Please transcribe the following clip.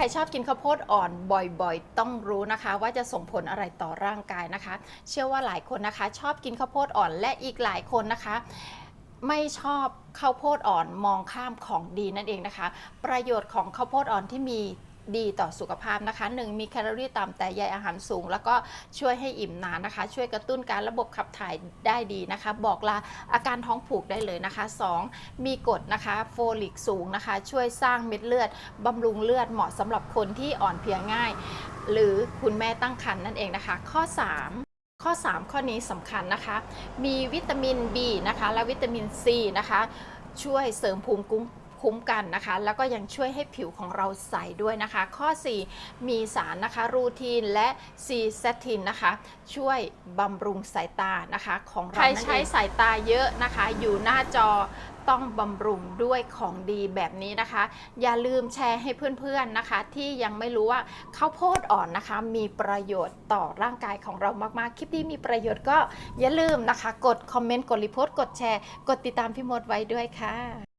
ครชอบกินข้าวโพดอ่อนบ่อยๆ ต้องรู้นะคะ ว่าจะส่งผลอะไรต่อร่างกายนะคะ เชื่อว่าหลายคนนะคะ ชอบกินข้าวโพดอ่อนและอีกหลายคนนะคะ ไม่ชอบข้าวโพดอ่อนมองข้ามของดีนั่นเองนะคะ ประโยชน์ของข้าวโพดอ่อนที่มี ดีต่อสุขภาพนะคะ 1. มีแคลอรี่ต่ำแต่ใยอาหารสูง แล้วก็ช่วยให้อิ่มนานนะคะ ช่วยกระตุ้นการระบบขับถ่ายได้ดีนะคะ บอกลาอาการท้องผูกได้เลยนะคะ 2. มีกรดนะคะโฟลิกสูงนะคะ ช่วยสร้างเม็ดเลือดบำรุงเลือดเหมาะสำหรับคนที่อ่อนเพลียง่าย หรือคุณแม่ตั้งครรภ์นั่นเองนะคะ ข้อ 3ข้อ 3 ข้อนี้สำคัญนะคะ มีวิตามิน B นะคะ และวิตามิน C นะคะ ช่วยเสริมภูมิคุ้ม คุ้มกันนะคะ แล้วก็ยังช่วยให้ผิวของเราใสด้วยนะคะ ข้อ 4 มีสารนะคะรูทีนและซีเซตินนะคะ ช่วยบำรุงสายตานะคะของเราใครใช้สายตาเยอะนะคะ อยู่หน้าจอต้องบำรุงด้วยของดีแบบนี้นะคะ อย่าลืมแชร์ให้เพื่อนๆนะคะ ที่ยังไม่รู้ว่าข้าวโพดอ่อนนะคะ มีประโยชน์ต่อร่างกายของเรามากๆ คลิปนี้มีประโยชน์ก็อย่าลืมนะคะ กดคอมเมนต์ กดรีโพสต์ กดแชร์ กดติดตามพี่มดไว้ด้วยค่ะ